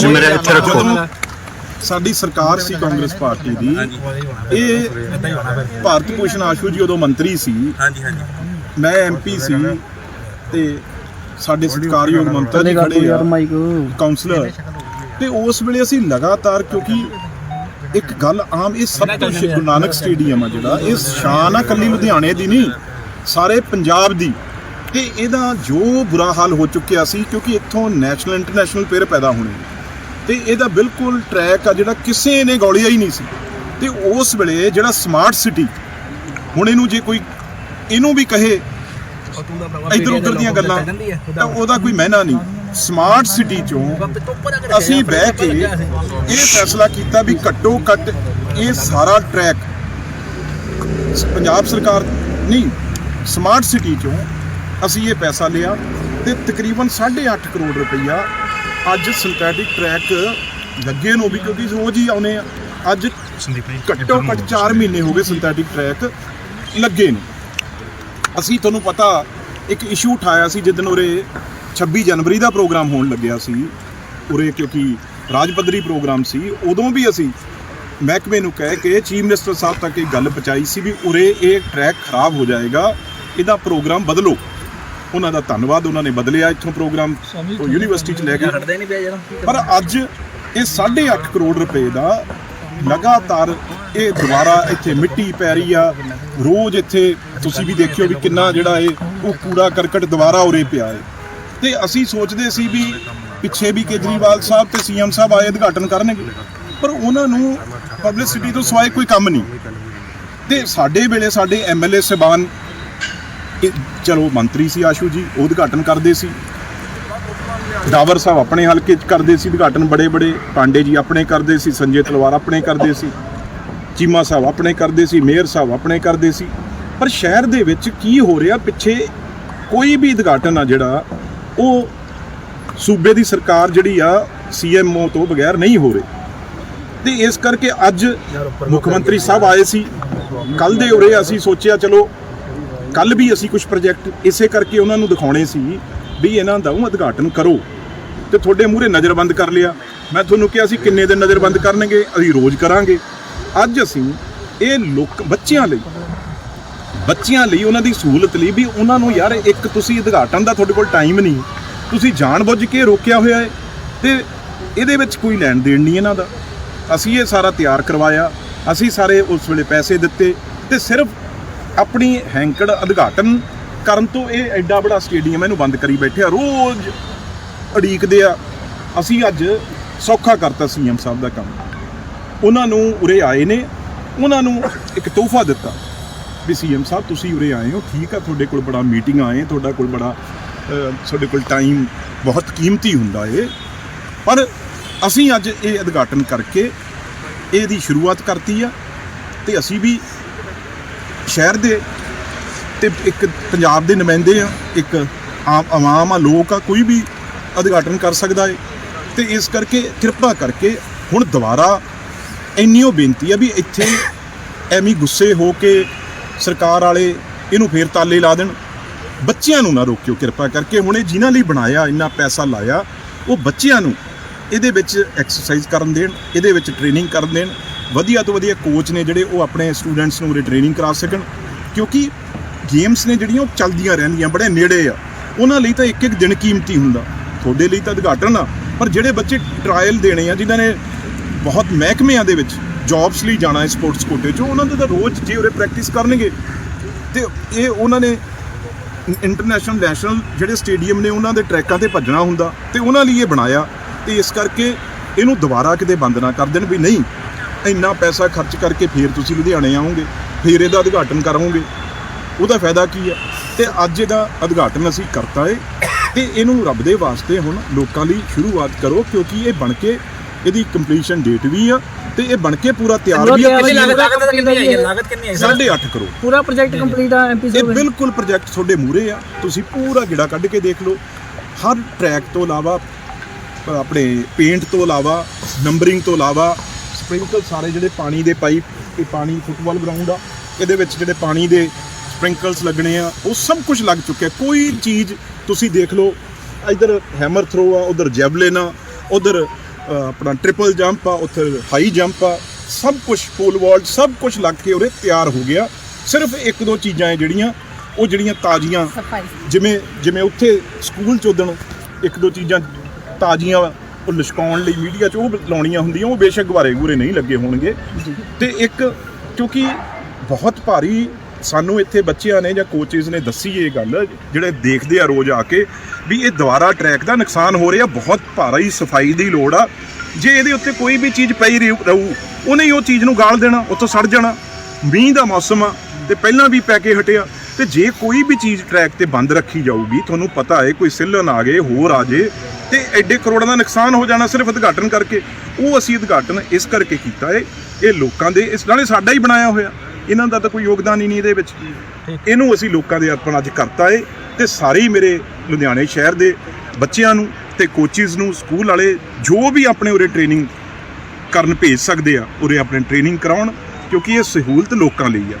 ਤੁਸੀਂ ਮੇਰੇ ਇੱਥੇ ਰੱਖੋ। ਜਦੋਂ ਸਾਡੀ ਸਰਕਾਰ ਸੀ ਕਾਂਗਰਸ ਪਾਰਟੀ ਦੀ ਇਹ ਭਾਰਤ ਭੂਸ਼ਣ ਆਸ਼ੂ ਜੀ ਉਦੋਂ ਮੰਤਰੀ ਸੀ। ਹਾਂਜੀ ਹਾਂਜੀ। ਮੈਂ ਐਮਪੀ ਸੀ ਤੇ ਸਾਡੇ ਸਤਿਕਾਰਯੋਗ ਮੰਤਰੀ ਖੜੇ ਆ ਕਾਉਂਸਲਰ ਤੇ ਉਸ ਵੇਲੇ ਅਸੀਂ ਲਗਾਤਾਰ ਕਿਉਂਕਿ ਇੱਕ ਗੱਲ ਆਮ ਇਹ ਸਭ ਤੋਂ ਸ਼੍ਰੀ ਗੁਰੂ ਨਾਨਕ ਸਟੇਡੀਅਮ ਆ ਜਿਹੜਾ ਇਹ ਸ਼ਾਨ ਆ ਕੱਲੀ ਲੁਧਿਆਣੇ ਦੀ ਨਹੀਂ ਸਾਰੇ ਪੰਜਾਬ ਦੀ। ਤੇ ਇਹਦਾ ਜੋ ਬੁਰਾ ਹਾਲ ਹੋ ਚੁੱਕਿਆ ਸੀ ਕਿਉਂਕਿ ਇੱਥੋਂ ਨੈਸ਼ਨਲ ਇੰਟਰਨੈਸ਼ਨਲ ਪਲੇਅਰ ਪੈਦਾ ਹੋਣੇ ਤੇ ਇਹਦਾ ਬਿਲਕੁਲ ਟਰੈਕ ਆ ਜਿਹੜਾ ਕਿਸੇ ਨੇ ਗੌਲਿਆ ਹੀ ਨਹੀਂ ਸੀ। ਤੇ ਉਸ ਵੇਲੇ ਜਿਹੜਾ ਸਮਾਰਟ ਸਿਟੀ ਹੁਣ ਇਹਨੂੰ ਜੇ ਕੋਈ ਇਹਨੂੰ ਵੀ ਕਹੇ ਇਧਰ ਉਧਰ ਦੀਆਂ ਗੱਲਾਂ ਤਾਂ ਉਹਦਾ ਕੋਈ ਮਹਿਨਾ ਨਹੀਂ। ਸਮਾਰਟ ਸਿਟੀ ਚੋਂ ਅਸੀਂ ਬਹਿ ਕੇ ਇਹ ਫੈਸਲਾ ਕੀਤਾ ਵੀ ਘੱਟੋ ਘੱਟ ਇਹ ਸਾਰਾ ਟਰੈਕ ਪੰਜਾਬ ਸਰਕਾਰ ਨਹੀਂ ਸਮਾਰਟ ਸਿਟੀ ਚੋਂ ਅਸੀਂ ਇਹ ਪੈਸਾ ਲਿਆ ਤੇ ਤਕਰੀਬਨ 8.5 ਕਰੋੜ ਰੁਪਈਆ ਅੱਜ ਸਿੰਥੈਟਿਕ ਟਰੈਕ ਲੱਗੇ ਨੂੰ ਵੀ ਕਿਉਂਕਿ ਰੋਜ਼ ਹੀ ਆਉਨੇ ਆ। ਅੱਜ ਘੱਟੋ ਘੱਟ 4 ਮਹੀਨੇ ਹੋ ਗਏ ਸਿੰਥੈਟਿਕ ਟਰੈਕ ਲੱਗੇ ਨੇ। ਅਸੀਂ ਤੁਹਾਨੂੰ ਪਤਾ ਇੱਕ ਇਸ਼ੂ ਉਠਾਇਆ ਸੀ ਜਿੱਦਨ ਉਰੇ 26 ਜਨਵਰੀ ਦਾ ਪ੍ਰੋਗਰਾਮ ਹੋਣ ਲੱਗਿਆ ਸੀ। ਉਰੇ ਕਿਉਂਕਿ ਰਾਜ ਪੱਧਰੀ ਪ੍ਰੋਗਰਾਮ ਸੀ। ਉਦੋਂ ਵੀ ਅਸੀਂ ਮਹਿਕਮੇ ਨੂੰ ਕਹਿ ਕੇ ਚੀਫ ਮਿਨਿਸਟਰ ਸਾਹਿਬ ਤੱਕ ਇਹ ਗੱਲ ਪਹੁੰਚਾਈ ਸੀ ਵੀ ਉਰੇ ਇਹ ਟਰੈਕ ਖਰਾਬ ਹੋ ਜਾਏਗਾ ਇਹਦਾ ਪ੍ਰੋਗਰਾਮ ਬਦਲੋ। ਉਹਨਾਂ ਦਾ ਧੰਨਵਾਦ ਉਹਨਾਂ ਨੇ ਬਦਲਿਆ ਇੱਥੋਂ ਪ੍ਰੋਗਰਾਮ ਉਹ ਯੂਨੀਵਰਸਿਟੀ ਚ ਲੈ ਗਏ ਹਟਦੇ ਨਹੀਂ ਪਿਆ ਜਰਾ ਪਰ ਅੱਜ ਇਹ 8.5 ਕਰੋੜ ਰੁਪਏ ਦਾ ਲਗਾਤਾਰ ਇਹ ਦੁਬਾਰਾ ਇੱਥੇ ਮਿੱਟੀ ਪੈ ਰਹੀ ਆ। ਰੋਜ਼ ਇੱਥੇ ਤੁਸੀਂ ਵੀ ਦੇਖਿਓ ਵੀ ਕਿੰਨਾ ਜਿਹੜਾ ਇਹ ਉਹ ਕੂੜਾ ਕਰਕਟ ਦੁਬਾਰਾ ਉਰੇ ਪਿਆ ਹੈ ਤੇ ਅਸੀਂ ਸੋਚਦੇ ਸੀ ਵੀ ਪਿੱਛੇ ਵੀ ਕੇਜਰੀਵਾਲ ਸਾਹਿਬ ਤੇ ਸੀਐਮ ਸਾਹਿਬ ਆਏ ਉਦਘਾਟਨ ਕਰਨਗੇ। ਪਰ ਉਹਨਾਂ ਨੂੰ ਪਬਲਿਸਿਟੀ ਤੋਂ ਸਿਵਾਏ ਕੋਈ ਕੰਮ ਨਹੀਂ। ਤੇ ਸਾਡੇ ਵੇਲੇ ਸਾਡੇ ਐਮਐਲਏ ਸਹਿਬਾਨ ਇਹ ਚਲੋ ਮੰਤਰੀ ਸੀ ਆਸ਼ੂ ਜੀ, ਉਹ ਉਦਘਾਟਨ ਕਰਦੇ ਸੀ। ਡਾਵਰ ਸਾਹਿਬ ਆਪਣੇ ਹਲਕੇ 'ਚ ਕਰਦੇ ਸੀ, ਉਦਘਾਟਨ ਬੜੇ ਬੜੇ, ਪਾਂਡੇ ਜੀ ਆਪਣੇ ਕਰਦੇ ਸੀ, ਸੰਜੇ ਤਲਵਾਰ ਆਪਣੇ ਕਰਦੇ ਸੀ, ਚੀਮਾ ਸਾਹਿਬ ਆਪਣੇ ਕਰਦੇ ਸੀ, ਮੇਅਰ ਸਾਹਿਬ ਆਪਣੇ ਕਰਦੇ ਸੀ। ਪਰ ਸ਼ਹਿਰ ਦੇ ਵਿੱਚ ਕੀ ਹੋ ਰਿਹਾ, ਪਿੱਛੇ ਕੋਈ ਵੀ ਉਦਘਾਟਨ ਆ ਜਿਹੜਾ, ਉਹ ਸੂਬੇ ਦੀ ਸਰਕਾਰ ਜਿਹੜੀ ਆ ਸੀਐਮਓ ਤੋਂ ਬਗੈਰ ਨਹੀਂ ਹੋ ਰਹੀ। ਤੇ ਇਸ ਕਰਕੇ ਅੱਜ ਮੁੱਖ ਮੰਤਰੀ ਸਾਹਿਬ ਆਏ ਸੀ। ਕੱਲ ਦੇ ਉਰੇ ਅਸੀਂ ਸੋਚਿਆ, ਚਲੋ ਕੱਲ ਵੀ ਅਸੀਂ ਕੁਝ ਪ੍ਰੋਜੈਕਟ ਇਸੇ ਕਰਕੇ ਉਹਨਾਂ ਨੂੰ ਦਿਖਾਉਣੇ ਸੀ ਵੀ ਇਹਨਾਂ ਦਾ ਉਹ ਉਦਘਾਟਨ ਕਰੋ ਤੇ ਤੁਹਾਡੇ ਮੂਹਰੇ ਨਜ਼ਰਬੰਦ ਕਰ ਲਿਆ। ਮੈਂ ਤੁਹਾਨੂੰ ਕਿਹਾ ਸੀ ਕਿੰਨੇ ਦਿਨ ਨਜ਼ਰਬੰਦ ਕਰਨਗੇ, ਅਸੀਂ ਰੋਜ਼ ਕਰਾਂਗੇ। ਅੱਜ ਅਸੀਂ ਇਹ ਲੋਕ ਬੱਚਿਆਂ ਲਈ ਬੱਚਿਆਂ ਲਈ ਉਹਨਾਂ ਦੀ ਸਹੂਲਤ ਲਈ ਵੀ ਉਹਨਾਂ ਨੂੰ ਯਾਰ ਇੱਕ ਤੁਸੀਂ ਉਦਘਾਟਨ ਦਾ ਤੁਹਾਡੇ ਕੋਲ ਟਾਈਮ ਨਹੀਂ, ਤੁਸੀਂ ਜਾਣਬੁੱਝ ਕੇ ਰੋਕਿਆ ਹੋਇਆ ਹੈ ਤੇ ਇਹਦੇ ਵਿੱਚ ਕੋਈ ਲੈਣ ਦੇਣ ਨਹੀਂ ਇਹਨਾਂ ਦਾ। ਅਸੀਂ ਇਹ ਸਾਰਾ ਤਿਆਰ ਕਰਵਾਇਆ, ਅਸੀਂ ਸਾਰੇ ਉਸ ਵੇਲੇ ਪੈਸੇ ਦਿੱਤੇ ਤੇ ਸਿਰਫ ਆਪਣੀ ਹੈਂਕੜ ਉਦਘਾਟਨ ਕਰਨ ਤੋਂ ਇਹ ਐਡਾ ਬੜਾ ਸਟੇਡੀਅਮ ਇਹਨੂੰ ਬੰਦ ਕਰੀ ਬੈਠੇ ਆ। ਰੋਜ਼ ਅੜੀਕਦੇ ਆ। ਅਸੀਂ ਅੱਜ ਸੌਖਾ ਕਰਤਾ ਸੀਐਮ ਸਾਹਿਬ ਦਾ ਕੰਮ। ਉਹਨਾਂ ਨੂੰ ਉਰੇ ਆਏ ਨੇ। ਉਹਨਾਂ ਨੂੰ ਇੱਕ ਤੋਹਫਾ ਦਿੱਤਾ ਵੀ ਸੀਐਮ ਸਾਹਿਬ, ਤੁਸੀਂ ਉਰੇ ਆਏ ਹੋ। ਠੀਕ ਆ, ਤੁਹਾਡੇ ਕੋਲ ਬੜਾ ਮੀਟਿੰਗ ਆਏ, ਤੁਹਾਡਾ ਕੋਲ ਬੜਾ ਤੁਹਾਡੇ ਕੋਲ ਟਾਈਮ ਬਹੁਤ ਕੀਮਤੀ ਹੁੰਦਾ ਏ। ਪਰ ਅਸੀਂ ਅੱਜ ਇਹ ਉਦਘਾਟਨ ਕਰਕੇ ਇਹਦੀ ਸ਼ੁਰੂਆਤ ਕਰਤੀ ਆ ਤੇ ਅਸੀਂ ਵੀ ਸ਼ਹਿਰ ਦੇ ਤੇ ਇੱਕ ਪੰਜਾਬ ਦੇ ਨੁਮਾਇੰਦੇ ਆ, ਇੱਕ ਆਮ ਆਵਾਮ ਆ ਲੋਕ ਆ, ਕੋਈ ਵੀ ਉਦਘਾਟਨ ਕਰ ਸਕਦਾ ਹੈ ਤੇ ਇਸ ਕਰਕੇ ਕਿਰਪਾ ਕਰਕੇ ਹੁਣ ਦੁਬਾਰਾ ਇੰਨੀ ਉਹ ਬੇਨਤੀ ਆ ਵੀ ਇੱਥੇ ਐਵੇਂ ਗੁੱਸੇ ਹੋ ਕੇ ਸਰਕਾਰ ਵਾਲੇ ਇਹਨੂੰ ਫੇਰ ਤਾਲੇ ਲਾ ਦੇਣ। ਬੱਚਿਆਂ ਨੂੰ ਨਾ ਰੋਕਿਓ ਕਿਰਪਾ ਕਰਕੇ। ਹੁਣ ਇਹ ਜਿਨ੍ਹਾਂ ਲਈ ਬਣਾਇਆ, ਇੰਨਾ ਪੈਸਾ ਲਾਇਆ, ਉਹ ਬੱਚਿਆਂ ਨੂੰ ਇਹਦੇ ਵਿੱਚ ਐਕਸਰਸਾਈਜ਼ ਕਰਨ ਦੇਣ, ਇਹਦੇ ਵਿੱਚ ਟ੍ਰੇਨਿੰਗ ਕਰਨ ਦੇਣ। ਵਧੀਆ ਤੋਂ ਵਧੀਆ ਕੋਚ ਨੇ ਜਿਹੜੇ ਉਹ ਆਪਣੇ ਸਟੂਡੈਂਟਸ ਨੂੰ ਟ੍ਰੇਨਿੰਗ ਕਰਾ ਸਕਣ। ਕਿਉਂਕਿ ਗੇਮਸ ਨੇ ਜਿਹੜੀਆਂ ਉਹ ਚੱਲਦੀਆਂ ਰਹਿੰਦੀਆਂ, ਬੜੇ ਨੇੜੇ ਆ। ਉਹਨਾਂ ਲਈ ਤਾਂ ਇੱਕ ਇੱਕ ਦਿਨ ਕੀਮਤੀ ਹੁੰਦਾ। ਤੁਹਾਡੇ ਲਈ ਤਾਂ ਉਦਘਾਟਨ ਆ, ਪਰ ਜਿਹੜੇ ਬੱਚੇ ਟਰਾਇਲ ਦੇਣੇ ਆ, ਜਿਨ੍ਹਾਂ ਨੇ ਬਹੁਤ ਮਹਿਕਮਿਆਂ ਦੇ ਵਿੱਚ ਜੌਬਸ ਲਈ ਜਾਣਾ ਹੈ ਸਪੋਰਟਸ ਕੋਟੇ 'ਚ, ਉਹਨਾਂ ਦੇ ਤਾਂ ਰੋਜ਼ ਜੇ ਉਰੇ ਪ੍ਰੈਕਟਿਸ ਕਰਨਗੇ। ਤੇ ਇਹ ਉਹਨਾਂ ਨੇ ਇੰਟਰਨੈਸ਼ਨਲ ਨੈਸ਼ਨਲ ਜਿਹੜੇ ਸਟੇਡੀਅਮ ਨੇ, ਉਹਨਾਂ ਦੇ ਟਰੈਕਾਂ ਤੇ ਭੱਜਣਾ ਹੁੰਦਾ ਤੇ ਉਹਨਾਂ ਲਈ ਇਹ ਬਣਾਇਆ। ਤੇ ਇਸ ਕਰਕੇ ਇਹਨੂੰ ਦੁਬਾਰਾ ਕਿਤੇ ਬੰਦ ਨਾ ਕਰ ਦੇਣ ਵੀ ਨਹੀਂ। ਇੰਨਾ ਪੈਸਾ ਖਰਚ ਕਰਕੇ ਫੇਰ ਤੁਸੀਂ ਲੁਧਿਆਣੇ ਆਓਗੇ ਫੇਰ ਇਹਦਾ ਉਦਘਾਟਨ ਕਰੋਗੇ। ਉਹਦਾ ਫਾਇਦਾ ਕੀ ਹੈ? ਤੇ ਅੱਜ ਇਹਦਾ ਉਦਘਾਟਨ ਅਸੀਂ ਕਰਤਾ ਏ ਤੇ ਇਹਨੂੰ ਰੱਬ ਦੇ ਵਾਸਤੇ ਹੁਣ ਲੋਕਾਂ ਲਈ ਸ਼ੁਰੂਆਤ ਕਰੋ ਕਿਉਂਕਿ ਇਹ ਬਣ ਕੇ ਇਹਦੀ ਕੰਪਲੀਸ਼ਨ ਡੇਟ ਵੀ ਆ ਤੇ ਇਹ ਬਣ ਕੇ ਪੂਰਾ ਤਿਆਰ ਵੀ ਆ। ਕਿੰਨੀ ਲਾਗਤ ਕਿੰਨੀ ਆਈ ਹੈ? ਲਾਗਤ ਕਿੰਨੀ ਆਈ? ਸਰ 8.5 ਕਰੋੜ। ਪੂਰਾ ਪ੍ਰੋਜੈਕਟ ਕੰਪਲੀਟ ਆ ਐਮਪੀ ਇਹ ਸਾਹਿਬ ਬਿਲਕੁਲ ਪ੍ਰੋਜੈਕਟ ਤੁਹਾਡੇ ਮੂਹਰੇ ਆ। ਤੁਸੀਂ ਪੂਰਾ ਗਿੜਾ ਕੱਢ ਕੇ ਦੇਖ ਲਓ। ਹਰ ਟਰੈਕ ਤੋਂ ਇਲਾਵਾ ਆਪਣੇ ਪੇਂਟ ਤੋਂ ਇਲਾਵਾ ਨੰਬਰਿੰਗ ਤੋਂ ਇਲਾਵਾ ਸਪ੍ਰਿੰਕਲ ਸਾਰੇ ਜਿਹੜੇ ਪਾਣੀ ਦੇ ਪਾਈਪ ਇਹ ਪਾਣੀ ਫੁੱਟਬਾਲ ਗਰਾਊਂਡ ਆ ਇਹਦੇ ਵਿੱਚ ਜਿਹੜੇ ਪਾਣੀ ਦੇ ਸਪ੍ਰਿੰਕਲਸ ਲੱਗਣੇ ਆ ਉਹ ਸਭ ਕੁਝ ਲੱਗ ਚੁੱਕਿਆ। ਕੋਈ ਚੀਜ਼ ਤੁਸੀਂ ਦੇਖ ਲਓ ਇਧਰ ਹੈਮਰ ਥਰੋ ਆ ਉਧਰ ਜੈਵਲਿਨ ਆ ਉਧਰ ਆਪਣਾ ਟ੍ਰਿਪਲ ਜੰਪ ਆ ਉੱਥੇ ਹਾਈ ਜੰਪ ਆ ਸਭ ਕੁਝ ਪੋਲ ਵਾਲਟ ਸਭ ਕੁਝ ਲੱਗ ਕੇ ਉਰੇ ਤਿਆਰ ਹੋ ਗਿਆ। ਸਿਰਫ ਇੱਕ ਦੋ ਚੀਜ਼ਾਂ ਹੈ ਜਿਹੜੀਆਂ ਉਹ ਜਿਹੜੀਆਂ ਤਾਜ਼ੀਆਂ ਜਿਵੇਂ ਜਿਵੇਂ ਉੱਥੇ ਸਕੂਲ ਚ ਉਦਣ ਇੱਕ ਦੋ ਚੀਜ਼ਾਂ ਤਾਜ਼ੀਆਂ ਉਹ ਲਿਸ਼ਕਾਉਣ ਲਈ ਮੀਡੀਆ 'ਚ ਉਹ ਲਾਉਣੀਆਂ ਹੁੰਦੀਆਂ ਉਹ ਬੇਸ਼ੱਕ ਗੁਬਾਰੇ ਗੂਰੇ ਨਹੀਂ ਲੱਗੇ ਹੋਣਗੇ। ਤੇ ਇੱਕ ਕਿਉਂਕਿ ਬਹੁਤ ਭਾਰੀ ਸਾਨੂੰ ਇੱਥੇ ਬੱਚਿਆਂ ਨੇ ਜਾਂ ਕੋਚਿਸ ਨੇ ਦੱਸੀ ਇਹ ਗੱਲ ਜਿਹੜੇ ਦੇਖਦੇ ਆ ਰੋਜ਼ ਆ ਕੇ ਵੀ ਇਹ ਦੁਬਾਰਾ ਟਰੈਕ ਦਾ ਨੁਕਸਾਨ ਹੋ ਰਿਹਾ ਬਹੁਤ ਭਾਰੀ ਸਫ਼ਾਈ ਦੀ ਲੋੜ ਆ। ਜੇ ਇਹਦੇ ਉੱਤੇ ਕੋਈ ਵੀ ਚੀਜ਼ ਪਈ ਰਹੂ- ਉਹਨੇ ਹੀ ਉਹ ਚੀਜ਼ ਨੂੰ ਗਾਲ ਦੇਣਾ ਉੱਥੋਂ ਸੜ ਜਾਣਾ। ਮੀਂਹ ਦਾ ਮੌਸਮ ਆ ਤੇ ਪਹਿਲਾਂ ਵੀ ਪੈ ਕੇ ਹਟਿਆ। ਤੇ ਜੇ ਕੋਈ ਵੀ ਚੀਜ਼ ਟਰੈਕ ਤੇ ਬੰਦ ਰੱਖੀ ਜਾਊਗੀ ਤੁਹਾਨੂੰ ਪਤਾ ਹੈ ਕੋਈ ਸਿੱਲਣ ਆ ਗਏ ਹੋਰ ਆ ਜੇ ਤੇ ਐਡੇ ਕਰੋੜਾਂ ਦਾ ਨੁਕਸਾਨ ਹੋ ਜਾਣਾ ਸਿਰਫ ਉਦਘਾਟਨ ਕਰਕੇ ਉਹ ਅਸੀਂ ਉਦਘਾਟਨ ਇਸ ਕਰਕੇ ਕੀਤਾ ਏ ਇਹ ਲੋਕਾਂ ਦੇ ਇਸ ਨਾਲੇ ਸਾਡਾ ਹੀ ਬਣਾਇਆ ਹੋਇਆ ਇਹਨਾਂ ਦਾ ਤਾਂ ਕੋਈ ਯੋਗਦਾਨ ਹੀ ਨਹੀਂ ਇਹਦੇ ਵਿੱਚ। ਇਹਨੂੰ ਅਸੀਂ ਲੋਕਾਂ ਦੇ ਅਰਪਣ ਅੱਜ ਕਰਤਾ ਏ ਤੇ ਸਾਰੇ ਹੀ ਮੇਰੇ ਲੁਧਿਆਣੇ ਸ਼ਹਿਰ ਦੇ ਬੱਚਿਆਂ ਨੂੰ ਤੇ ਕੋਚਿਸ ਨੂੰ ਸਕੂਲ ਵਾਲੇ ਜੋ ਵੀ ਆਪਣੇ ਉਰੇ ਟ੍ਰੇਨਿੰਗ ਕਰਨ ਭੇਜ ਸਕਦੇ ਆ ਉਰੇ ਆਪਣੇ ਟ੍ਰੇਨਿੰਗ ਕਰਾਉਣ ਕਿਉਂਕਿ ਇਹ ਸਹੂਲਤ ਲੋਕਾਂ ਲਈ ਆ।